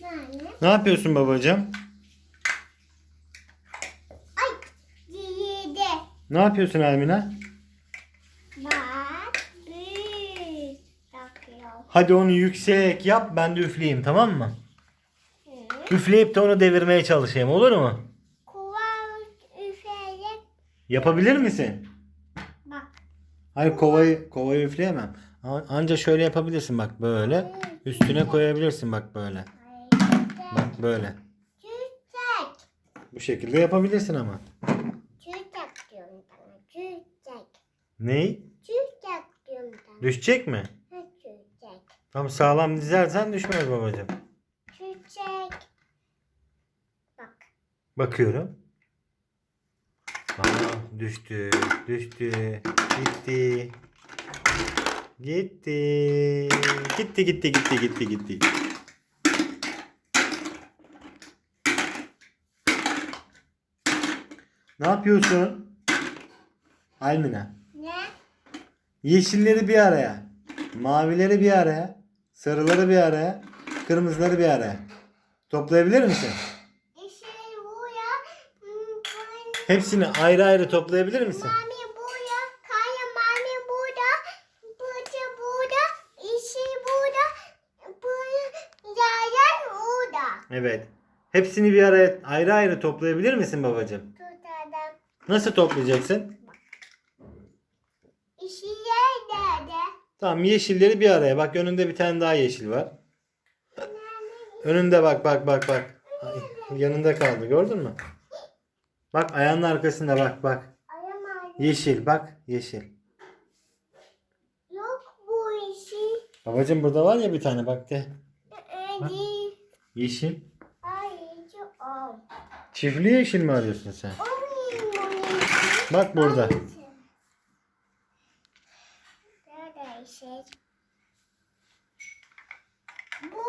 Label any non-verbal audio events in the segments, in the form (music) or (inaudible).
Yani. Ne yapıyorsun babacığım? Ay. Yedi. Ne yapıyorsun Almina? Bak. Bir. Takıyor. Hadi onu yüksek yap ben de üfleyeyim tamam mı? Hı. Üfleyip de onu devirmeye çalışayım olur mu? Kuva üfleyecek. Yapabilir misin? Bak. Hayır kovayı kovayı üfleyemem. Anca şöyle yapabilirsin bak böyle. Üstüne koyabilirsin bak böyle. Böyle. Çüçek. Bu şekilde yapabilirsin ama. Çüçek diyorum sana. Çüçek. Ney? Çüçek diyorum sana. Düşecek mi? Ha, Çüçek. Tam sağlam dizersen düşmez babacığım. Çüçek. Bak. Bakıyorum. Aa, düştü, düştü, gitti. Gitti. Gitti, gitti, gitti, gitti, gitti. Ne yapıyorsun? Almina. Ne? Yeşilleri bir araya. Mavileri bir araya. Sarıları bir araya. Kırmızıları bir araya. Toplayabilir misin? Hmm, Hepsini ayrı ayrı toplayabilir misin? Mami burada. Kaya mami burada. Bıçı burada. İşi burada. Bu yayan burada. Evet. Hepsini bir araya ayrı ayrı toplayabilir misin babacığım? Nasıl toplayacaksın? İşi nerede? Tamam yeşilleri bir araya. Bak önünde bir tane daha yeşil var. Önünde bak bak bak bak. Ay, yanında kaldı gördün mü? Bak ayağının arkasında bak bak. Yeşil bak yeşil. Yok bu işi. Babacığım burada var ya bir tane bak de. Değil. Yeşil. Ay çok. Çiftli yeşil mi arıyorsun sen? İşi. Bak burada. Nerede şey? Bu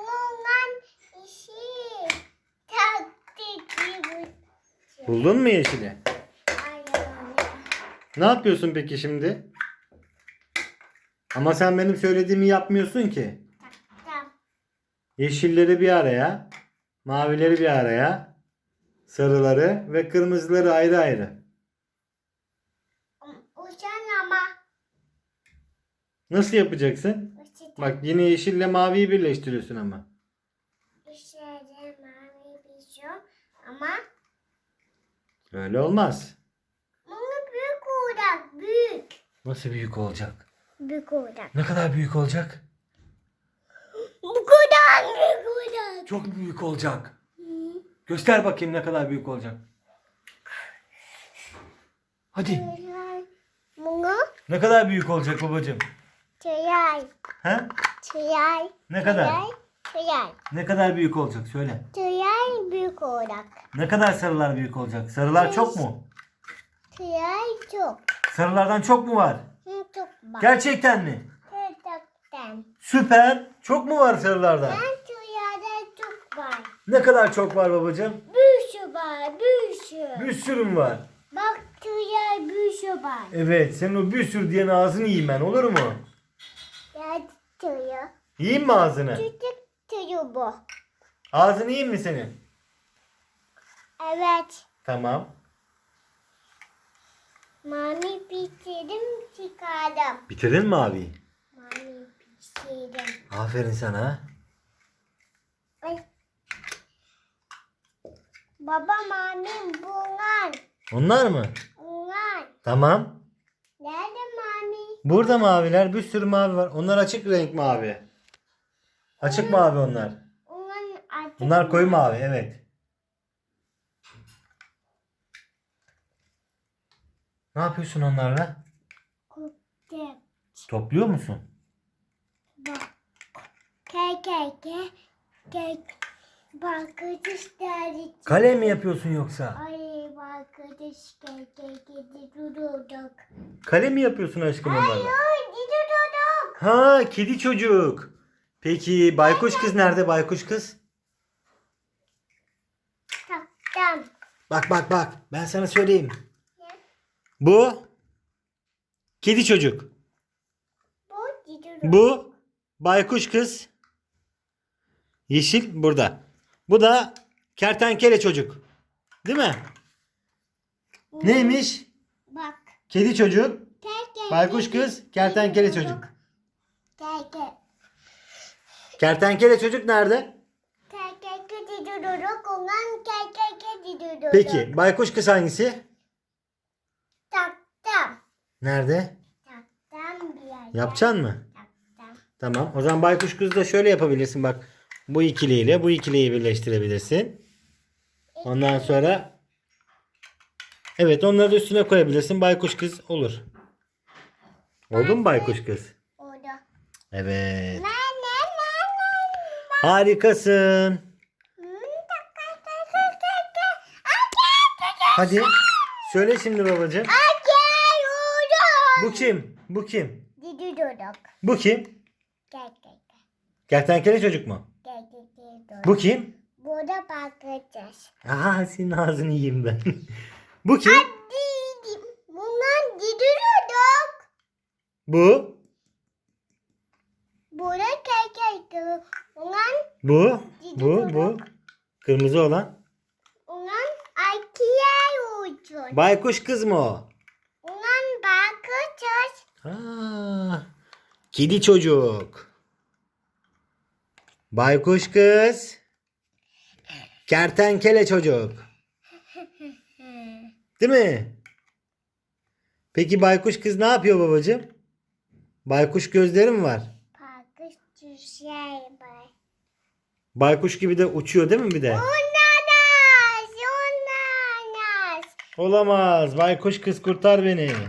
ondan işi taktik. Buldun mu yeşili? Ne yapıyorsun peki şimdi? Ama sen benim söylediğimi yapmıyorsun ki. Yeşilleri bir araya, mavileri bir araya, sarıları ve kırmızıları ayrı ayrı. Uçan ama. Nasıl yapacaksın? Uçan. Bak yine yeşille maviyi birleştiriyorsun ama. İşte mavi bir şey ama Öyle olmaz. bunu büyük olacak büyük. Nasıl büyük olacak? Büyük olacak. Ne kadar büyük olacak? Bu kadar büyük olacak. Çok büyük olacak. Göster bakayım ne kadar büyük olacak. Hadi. Bunu Ne kadar büyük olacak babacığım? Çayay. He? Çayay. Ne kadar? Çayay. Ne kadar büyük olacak söyle. Çayay büyük olacak. Ne kadar sarılar büyük olacak? Sarılar çok mu? Çayay çok. Sarılardan çok mu var? Hı, Çok bak. Gerçekten mi? Gerçekten. Süper. Çok mu var sarılardan? Ben çayada çok var. Ne kadar çok var babacığım? Bir sürü var. Bir sürü. Bir sürü mü var? Bak çayay bir sürü var. Evet. Senin o bir sürü diyen ağzını yiyeyim ben olur mu? Ya çayı. Yiyeyim mi ağzını? Küçük çayı bu. Ağzını yiyeyim mi senin? Evet. Tamam. Mami bitirdim çıkardım. Bitirdin mi abi? Mami bitirdim. Aferin sana. Ay. Baba mami bunlar. Onlar mı? Bunlar. Tamam. Burada maviler. Bir sürü mavi var. Onlar açık renk mavi. Açık mavi onlar. Bunlar koyu mavi. Evet. Ne yapıyorsun onlarla? Topluyor musun? Bak. Ke ke ke. Ke. Arkadaşlar. Kale mi yapıyorsun yoksa? Ay arkadaş ke ke ke dududuk. Kale mi yapıyorsun aşkım onlarla? Ay dududuk. Ha kedi çocuk. Peki baykuş kız nerede baykuş kız? Taktım. Bak bak bak ben sana söyleyeyim. Bu kedi çocuk. Bu dududuk. Bu baykuş kız. Yeşil burada. Bu da kertenkele çocuk. Değil mi? Neymiş? Bak. Kedi çocuk, Kertenkele. baykuş kız, kertenkele çocuk. Kertenkele. Kertenkele çocuk nerede? Kertenkele duduruk. Ondan kertenkele duduruk. Peki baykuş kız hangisi? Taktım. Nerede? Taktım bir yerde. Yapacaksın mı? Taktım. Tamam. O zaman baykuş kız da şöyle yapabilirsin bak. Bu ikiliyle bu ikiliyi birleştirebilirsin. Ondan sonra Evet onları da üstüne koyabilirsin. Baykuş kız olur. Oldu mu baykuş kız? Orada. Evet. Harikasın. Hadi. Söyle şimdi babacığım. Bu kim? Bu kim? Bu kim? Kertenkele çocuk mu? Bu kim? Burada bakacağız. Aa senin ağzını yiyeyim ben. Bu kim? Bundan gidiyorduk. Bu. Burada kekek. Bundan, Bu. Bu. Bu. Kırmızı olan. bundan Ikea uçun. Baykuş kız mı o? Bundan bakacağız. Aa, kedi çocuk. Baykuş kız. Kertenkele çocuk. Değil mi? Peki baykuş kız ne yapıyor babacığım? Baykuş gözleri mi var? Bakış şey var. Baykuş gibi de uçuyor değil mi bir de? Unanas, unanas. Olamaz. Baykuş kız kurtar beni. Bakacağız.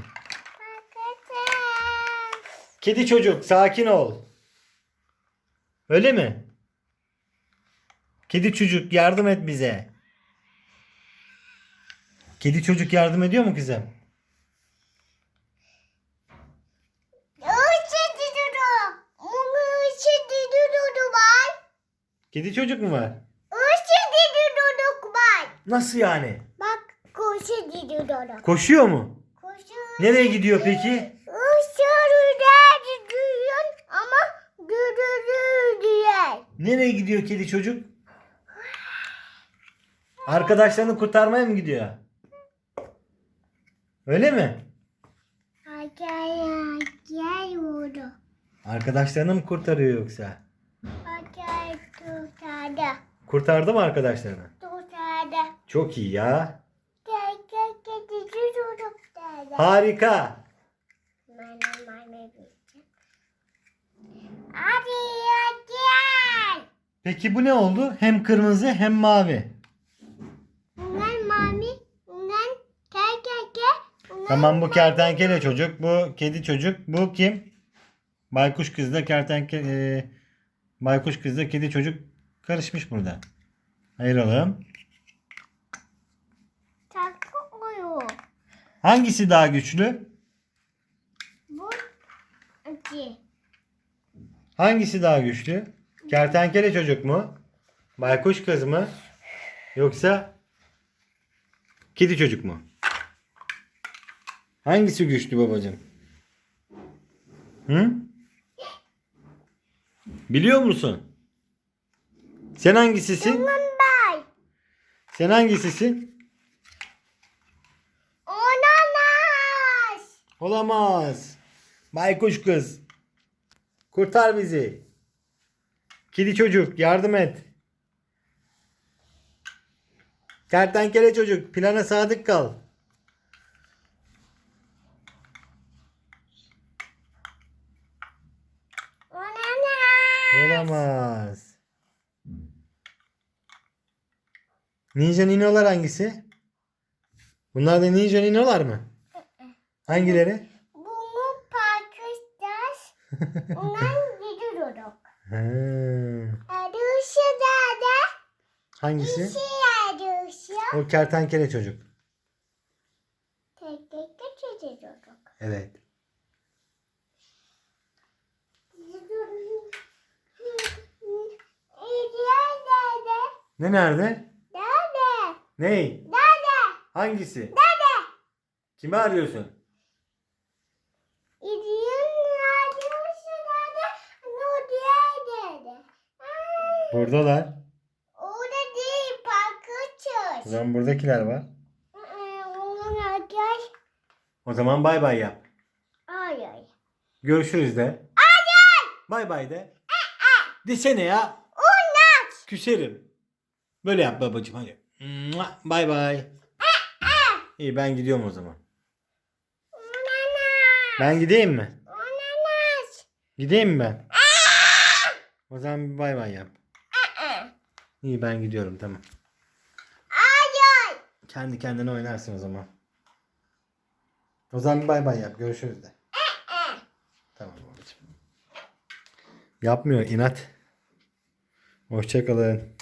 Kedi çocuk sakin ol. Öyle mi? Kedi çocuk yardım et bize. Kedi çocuk yardım ediyor mu var. Kedi çocuk mu var? Nasıl yani? Bak koşu diyorum. Koşuyor mu? Koşu. Nereye gidiyor peki? Nereye gidiyor kedi çocuk? Arkadaşlarını kurtarmaya mı gidiyor? Öyle mi? Geliyordu. Arkadaşlarını mı kurtarıyor yoksa? Tutardı. Kurtardı mı arkadaşlarını? Tutardı. Çok iyi ya. Harika. Bana bana bir Hadi gel. Peki bu ne oldu? Hem kırmızı hem mavi. Bunlar mami, bunlar gel gel gel. Bunlar Tamam bu kertenkele çocuk, bu kedi çocuk, bu kim? Baykuş kızla kertenkele, e, baykuş kızla kedi çocuk karışmış burada. Ayıralım. takıyor. Hangisi daha güçlü? Bu acı. Hangisi daha güçlü? Kertenkele çocuk mu? Baykuş kız mı? Yoksa kedi çocuk mu? Hangisi güçlü babacığım? Hı? Biliyor musun? Sen hangisisin? Bay. Sen hangisisin? Onanas. Olamaz. Baykuş kız. Kurtar bizi. Kedi çocuk yardım et. Kertenkele çocuk plana sadık kal. Olamaz. Ninja ninolar hangisi? Bunlar da ninja ninolar mı? Hangileri? Bunu pakışacağız. Ondan gidiyoruz. (laughs) Arışı da hangisi? İşi arışı. O kertenkele çocuk. Tek tek geçiyoruz. Evet. Ne nerede? Dede, Ney? dede, Hangisi? dede. Kimi arıyorsun? Buradalar. Orada değil. Parkı O çöz. zaman buradakiler var. O zaman bay bay yap. Ay ay. Görüşürüz de. Bay bay de. Desene ya. Unat. Küserim. Böyle yap babacığım hadi. Bay bay. İyi ben gidiyorum o zaman. Ben gideyim mi? Gideyim mi ben? O zaman bir bay bay yap. İyi ben gidiyorum tamam. Kendi kendine oynarsın o zaman. O zaman bir bay bay yap. Görüşürüz de. Tamam babacığım. Yapmıyor inat. Hoşçakalın.